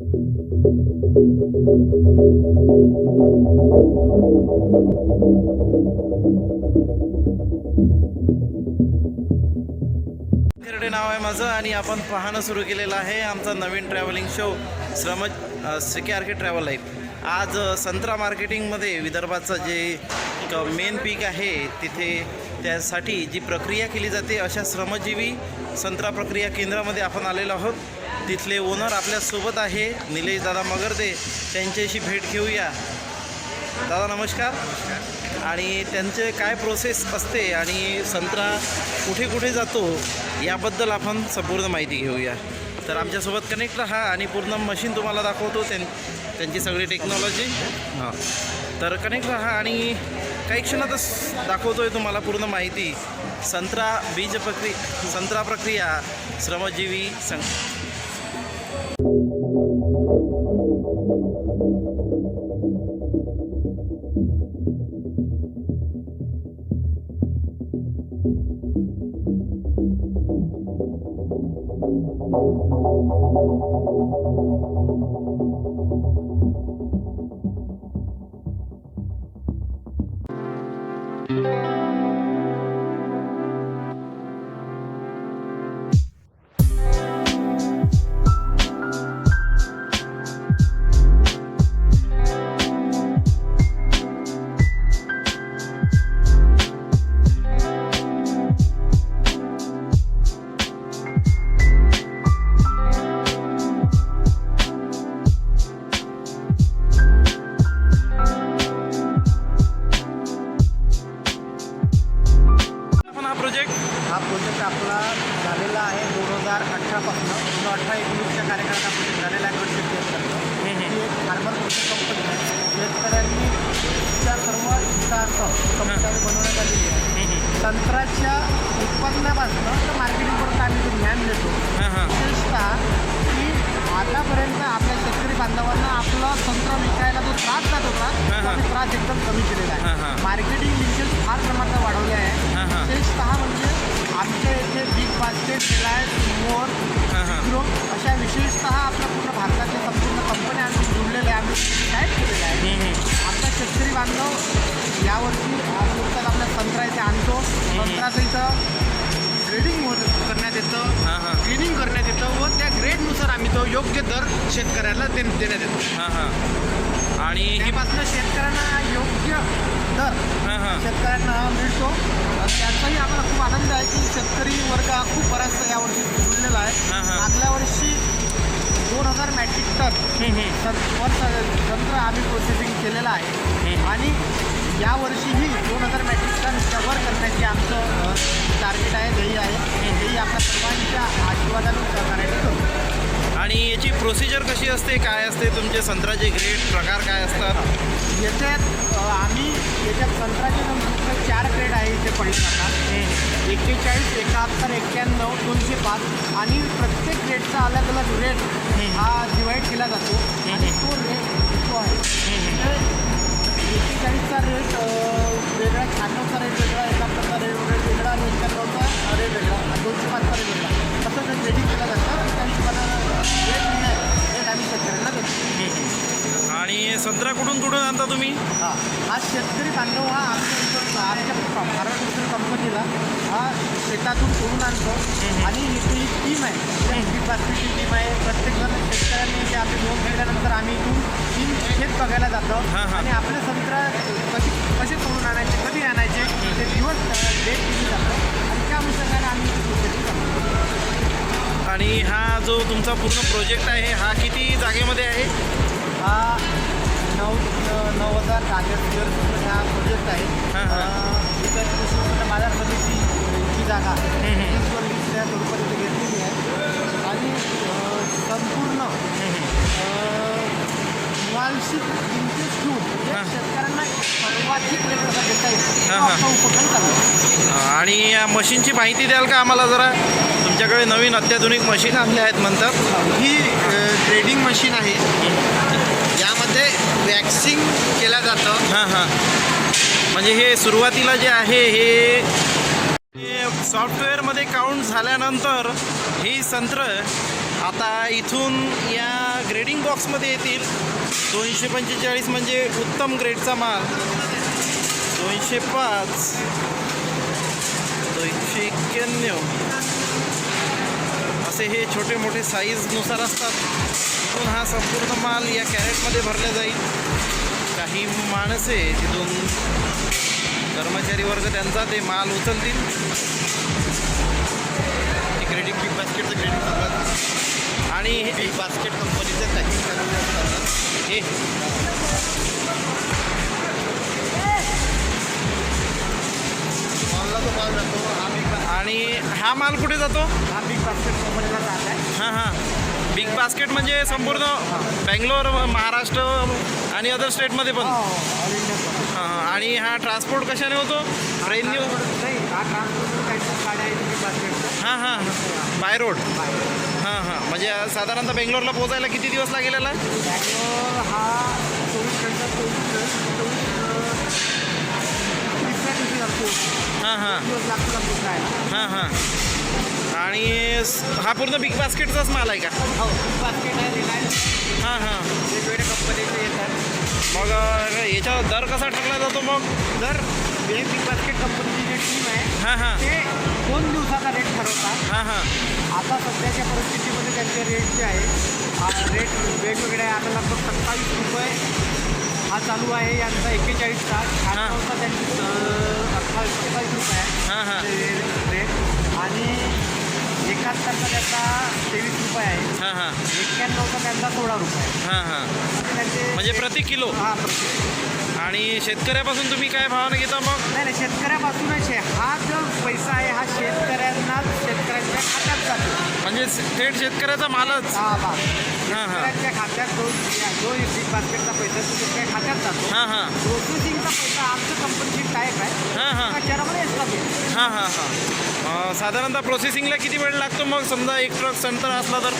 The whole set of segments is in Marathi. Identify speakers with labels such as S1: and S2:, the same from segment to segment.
S1: नाव आहे माझं आणि आपण पाहणं सुरू केलेलं आहे आमचा नवीन ट्रॅव्हलिंग शो श्रम C K R K travel life आज संत्रा मार्केटिंगमध्ये विदर्भाचं जे मेन पीक आहे तिथे त्यासाठी जी प्रक्रिया केली जाते अशा श्रमजीवी संत्रा प्रक्रिया केंद्रामध्ये आपण आलेलो आहोत. तिथले ओनर आपल्यासोबत आहे निलेश दादा मगरदे. त्यांच्याशी भेट घेऊया. दादा नमस्कार. आणि त्यांचे काय प्रोसेस असते आणि संत्रा कुठे कुठे जातो याबद्दल आपण संपूर्ण माहिती घेऊया. तर आमच्यासोबत कनेक्ट राहा आणि पूर्ण मशीन तुम्हाला दाखवतो त्यां त्यांची सगळी टेक्नॉलॉजी हां. तर कनेक्ट राहा आणि काही क्षणातच दाखवतो आहे तुम्हाला पूर्ण माहिती. संत्रा बीज प्रक्रिया संत्रा प्रक्रिया श्रमजीवी सं आपण
S2: झालेला आहे दोन हजार अठरापासून दोन अठरा एकोणीसच्या हा प्रोजेक्ट झालेला आहे ही एक फार्मर कंपनी शेतकऱ्यांनी च्या सर्व इच्छार्थ कंपनी बनवण्यात आलेली आहे. संत्र्याच्या उत्पादनापासून तर मार्केटिंगपर्यंत आम्ही ते ज्ञान देतो. विशेषतः की आतापर्यंत आपल्या शेतकरी बांधवांना आपला संत्रा विकायला जो त्रास जात होता तो त्रास एकदम कमी केलेला. आहे. मार्केटिंग लिंकेज फार प्रमाणात वाढवले आहे. विशेषतः म्हणजे आमच्या इथे बिग बास्केट रिलायन्स मोर
S1: हां हां.
S2: ग्रो अशा विशेषतः आपल्या पूर्ण भारताच्या संपूर्ण कंपन्या आम्ही जुळलेल्या आहे आम्ही टाईप केलेल्या आहे. आमचा शेतकरी बांधव यावर्षी नुकताच आपल्या संत्रा इथे आणतो. संत्र्याचं इथं ग्रेडिंग करण्यात येतं.
S1: हां हां.
S2: क्लिनिंग करण्यात येतं व त्या ग्रेडनुसार आम्ही तो योग्य दर शेतकऱ्याला दे देण्यात येतो.
S1: हां हां. आणि
S2: त्यापासून शेतकऱ्यांना योग्य दर
S1: हां हां.
S2: शेतकऱ्यांना मिळतो. आणि त्याचाही आम्हाला टन संत्र आम्ही प्रोसेसिंग केलेलं आहे. आणि यावर्षीही दोन हजार मॅट्रिक टनच्या वर करण्याचे आमचं टार्गेट आहे ध्येय आहे. हेही आपल्या सर्वांच्या आशीर्वादाने सहकार्याने करू
S1: आणि याची प्रोसिजर कशी असते काय असते तुमचे संत्र्याचे ग्रेड प्रकार काय असतात?
S2: याच्यात आम्ही याच्यात मुख्य चार ग्रेड आहे इथे पडले जातात एक्केचाळीस एकाहत्तर एक्क्याण्णव दोनशे पाच. आणि प्रत्येक ग्रेडचा अलग अलग रेट हा डिवाईड केला जातो. आणि तो रेट जो आहे एक्केचाळीसचा रेट वेगळा शहाण्णवचा रेट वेगळा एकाहत्तरचा रेट रेट वेगळा आणि एक्क्याण्णवचा रेट वेगळा दोनशे पाचचा रेट वेगळा. तसं जे ग्रेडिंग केलं जातं त्या हिशोबानं रेट आम्ही शेतकऱ्यांना देतो.
S1: आणि संत्रा कुठून कुठून आणता तुम्ही?
S2: हा. हा शेतकरी बांधव हा आमच्या भारत दुसऱ्या कंपनीला हा शेतातून तोडून आणतो. आणि इथे ही टीम आहे. ही बास्केटची टीम आहे. प्रत्येकजण शेतकऱ्यांनी इथे आपली नोंद घेतल्यानंतर आम्ही इथून टीम शेत बघायला जातो. आणि आपले संत्रा कशी कसे तोडून आणायचे कधी आणायचे ते दिवस डेट केली जातो. आणि त्या अनुषंगाने आम्ही
S1: आणि हा जो तुमचा पूर्ण प्रोजेक्ट आहे हा किती जागेमध्ये आहे?
S2: हा नऊ नऊ हजार जागेवर हा प्रोजेक्ट आहे. कृषी उत्पन्न बाजार समितीची जागा. वीस त्या स्वरूपात घेतलेली आहे. आणि संपूर्ण
S1: हां.
S2: शेतकऱ्यांना सर्वाधिक देता येईल.
S1: हां, हां.
S2: उपक्रम चालू.
S1: आणि या मशीनची माहिती द्याल का आम्हाला जरा? तुमच्याकडे नवीन अत्याधुनिक मशीन आणल्या आहेत म्हणतात.
S2: ही ग्रेडिंग मशीन आहे. यामध्ये वॅक्सिंग केलं जातं.
S1: हां हां. म्हणजे हे सुरुवातीला जे आहे हे सॉफ्टवेअरमध्ये काउंट झाल्यानंतर ही संत्र आता इथून या ग्रेडिंग बॉक्समध्ये येतील. दोनशे पंचेचाळीस म्हणजे उत्तम ग्रेडचा माल. दोनशे पाच. दोनशे एक्क्याण्णव असे हे छोटे मोठे साईजनुसार असतात. इथून हा संपूर्ण माल या कॅरेटमध्ये भरला जाईल. काही माणसे तिथून कर्मचारी वर्ग त्यांचा ते माल उचलतील.
S3: क्रेडिट बिग बास्केटचं क्रेडिट सांगा
S1: आणि हे-
S3: बिग बास्केट कंपनीचं पॅकिंग असतात
S1: हे.
S3: मॉलला तो माल जातो. हा बिग
S1: आणि हा माल कुठे जातो?
S2: हा बिग बास्केट कंपनीला जात आहे.
S1: हां हां. बिग बास्केट म्हणजे संपूर्ण बँगलोर महाराष्ट्र आणि अदर स्टेटमध्ये पण. हां आणि हा ट्रान्सपोर्ट कशाने होतो? ट्रेनने
S2: नाही हा
S1: हां हां. बाय रोड हां हां. म्हणजे साधारणतः बेंगलोरला पोहोचायला किती दिवस लागेल
S2: हा
S1: हां हां. हां हां. आणि हा पूर्ण बिग बास्केटचाच माल आहे का?
S2: हो बिग बास्केट आहे रिलायन्स
S1: हां हां.
S2: वेगवेगळ्या कंपनीचे येतात.
S1: मग अ, याचा दर कसा ठरला जातो मग?
S2: जर हे बिग बास्केट कंपनीची जी टीम आहे
S1: हां हां.
S2: ते दोन दिवसाचा रेट ठरवतात.
S1: हां हां.
S2: आता सध्याच्या परिस्थितीमध्ये त्यांचे रेट जे आहे रेट वेगवेगळे आहे. आता लगभग सत्तावीस रुपये हा चालू आहे यांचा एक्केचाळीसचा. खानपावचा त्यांची अठ्ठावीस एक्केचाळीस रुपये
S1: हां हां.
S2: आहे रेट आणि एकाहत्तरचा त्यांचा तेवीस रुपये आहे.
S1: हां हां.
S2: एक्क्याण्णवचा त्यांचा सोळा रुपये
S1: हां हां.
S2: असे त्यांचे
S1: म्हणजे प्रति किलो?
S2: हा
S1: आणि शेतकऱ्यापासून तुम्ही काय भावाने घेता मग?
S2: नाही नाही शेतकऱ्यापासूनच आहे. हा जो पैसा आहे हा शेतकऱ्यांना शेतकऱ्यांच्या खात्यात जातो.
S1: म्हणजे थेट शेतकऱ्याचा मालच.
S2: हा बा.
S1: हां हां.
S2: शेतकऱ्यांच्या खात्यात जो जो बिग बास्केटचा पैसा तो शेतकऱ्या खात्यात जातो.
S1: हां हां.
S2: प्रोसेसिंगचा पैसा आमच्या कंपनीची टाईप आहे.
S1: हां हां.
S2: भेटतो
S1: हां हां हां. साधारणतः प्रोसेसिंगला किती वेळ लागतो? मग समजा एक ट्रक संतर असला तर?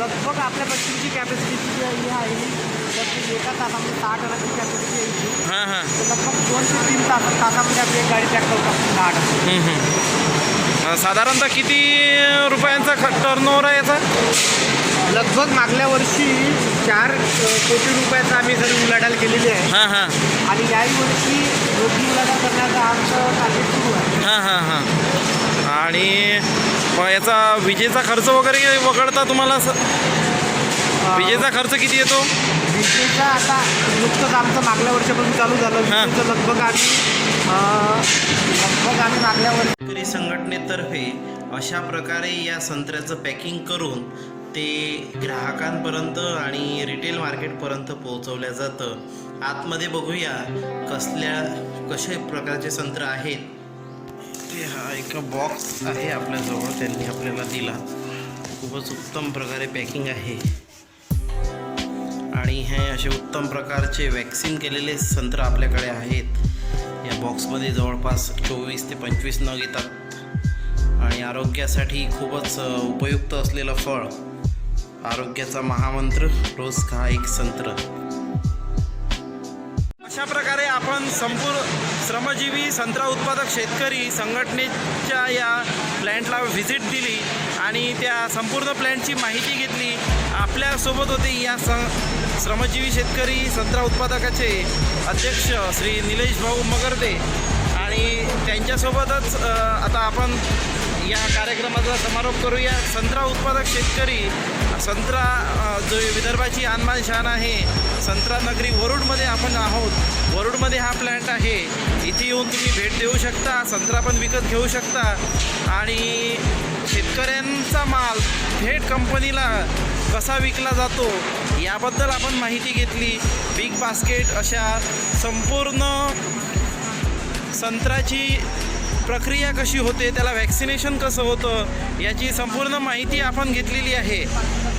S2: लगभग आपल्या मशीनची कॅपॅसिटी जी आहे ही आहे. ती एका तासामध्ये सहा टनाची कॅपॅसिटी यायची
S1: हां हां.
S2: तर लगभग दोन ते तीन तास तासामध्ये आपली एक गाडी ट्रॅक्टर करतो दहा टन.
S1: हम्म, हम्म. अं, साधारणतः किती रुपयांचा टर्न ओव्हर आहे याचा?
S2: लगभग मागल्या वर्षी चार अ, कोटी रुपयाचा आम्ही जरी उलाढाल केलेली आहे.
S1: हां हां.
S2: आणि याही वर्षी योग्य उलाढाल करण्याचा आमचं टार्गेट सुरू आहे.
S1: हां हां हां. आणि याचा विजेचा खर्च वगैरे वगळता तुम्हाला स- विजेचा खर्च किती येतो?
S2: विजेचा आता नुकतंच आमचं मागल्या वर्षापासून चालू झालं. विजेचं लगभग आम्ही लगभग आम्ही मागल्या वर्षी
S1: संघटनेतर्फे अशा प्रकारे या संत्र्याचं पॅकिंग करून ते ग्राहकांपर्यंत आणि रिटेल मार्केटपर्यंत पोहोचवलं जातं. आतमध्ये बघूया कसल्या कशा प्रकारचे संत्र आहेत. ते हा एक बॉक्स आहे आपल्याजवळ. त्यांनी आपल्याला दिला. खूपच उत्तम प्रकारे पॅकिंग आहे. आणि हे असे उत्तम प्रकारचे वॅक्सिन केलेले संत्र आपल्याकडे आहेत. या बॉक्समध्ये जवळपास चोवीस ते पंचवीस नग येतात. आणि आरोग्यासाठी खूपच उपयुक्त असलेलं फळ. आरोग्याचा महामंत्र रोज खा एक संत्र. अशा प्रकारे आपण संपूर्ण श्रमजीवी संत्रा उत्पादक शेतकरी संघटनेच्या या प्लॅन्टला व्हिजिट दिली आणि त्या संपूर्ण प्लॅन्टची माहिती घेतली. आपल्यासोबत होते या सं श्रमजीवी शेतकरी संत्रा उत्पादकाचे अध्यक्ष श्री निलेश भाऊ मगरदे. आणि त्यांच्यासोबतच आता आपण या कार्यक्रमाचा समारोप करूया. संत्रा उत्पादक शेतकरी संत्रा जो विदर्भाची आनमान शान आहे संत्रा नगरी वरुडमध्ये आपण आहोत. वरुडमध्ये हा प्लॅन्ट आहे. इथे येऊन तुम्ही भेट देऊ शकता संत्रा पण विकत घेऊ शकता. आणि शेतकऱ्यांचा माल थेट कंपनीला कसा विकला जातो याबद्दल आपण माहिती घेतली. बिग बास्केट अशा संपूर्ण संत्र्याची प्रक्रिया कशी होते त्याला वॅक्सिनेशन कसं होतं याची संपूर्ण माहिती आपण घेतलेली आहे.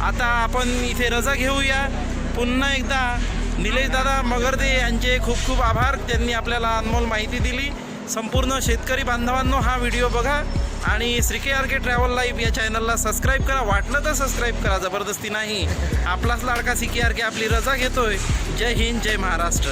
S1: आता आपण इथे रजा घेऊया. पुन्हा एकदा निलेश दादा मगरदे यांचे खूप खूप आभार. त्यांनी आपल्याला अनमोल माहिती दिली. संपूर्ण शेतकरी बांधवांनो हा व्हिडिओ बघा. आणि Shri K R K travel life या चॅनलला सबस्क्राईब करा. वाटलं तर सबस्क्राईब करा जबरदस्ती नाही. आपलाच लाडका सी के आर के आपली रजा घेतोय. जय हिंद जय महाराष्ट्र.